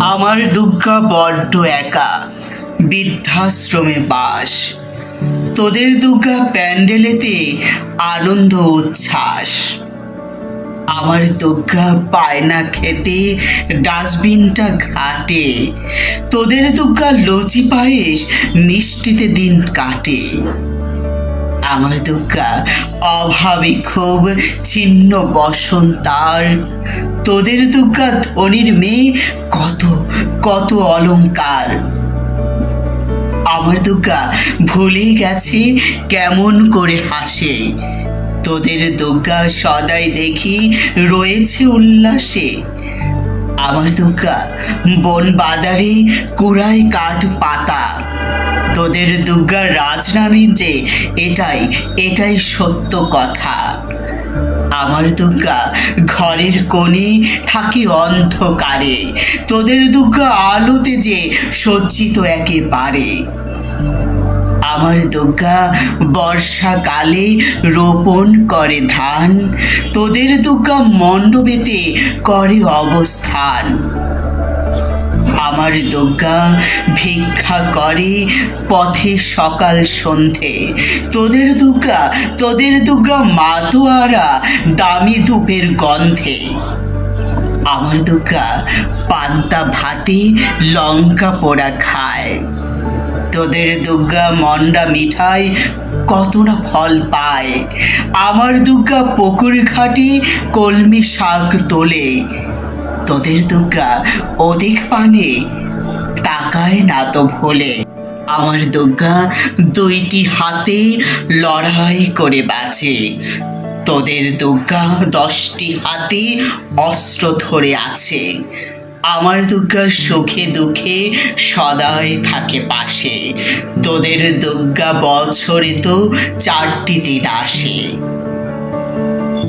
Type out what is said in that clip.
আমার দুর্গা বড্ড একা, বৃদ্ধাশ্রমে বাস। তোদের দুর্গা প্যান্ডেলেতে আনন্দ উচ্ছ্বাস। আমার দুর্গা পায় না খেতে ডাস্টবিনটা ঘাটে। তোদের দুর্গা লচি পায়েস মিষ্টিতে দিন কাটে। আমার দুর্গা অভাবে খুব, ছিন্ন বসন্তার। তোদের দুর্গা ধনির মেয়ে কত কত অলংকার। আমার দুর্গা ভুলে গেছে কেমন করে হাসে। তোদের দুর্গা সদাই দেখি রয়েছে উল্লাসে। আমার দুর্গা বন বাদারে কুড়ায় কাঠ পাতা। তোদের দুর্গার রাজনামী যে এটাই এটাই সত্য কথা। আমার দুর্গা, ঘরের কোণে থাকে অন্ধকারে। তোদের দুর্গা আলোতে যে সজ্জিত একেবারে। আমার দুর্গা, বর্ষাকালে রোপণ করে ধান। তোদের দুর্গা মণ্ডপেতে করে অবস্থান। আমার দুর্গা ভিক্ষা করে পথে সকাল সন্ধে। তোদের দুর্গা তোদের দুর্গা মাতোয়ারা দামি ধূপের গন্ধে। আমার দুর্গা পান্তা ভাতে লঙ্কা পোড়া খায়। তোদের দুর্গা মন্ডা মিঠাই কত না ফল পায়। আমার দুর্গা পুকুর ঘাটে কলমি শাক তোলে। তোদের দুর্গা অধিক পানে তাকায় না তো ভোলে। আমার দুর্গা দুইটি হাতে লড়াই করে বাঁচে। তোদের দুর্গা দশটি হাতে অস্ত্র ধরে আছে। আমার দুর্গা সুখে দুঃখে সদাই থাকে পাশে। তোদের দুর্গা বছরে তো চারটি দিন আসে।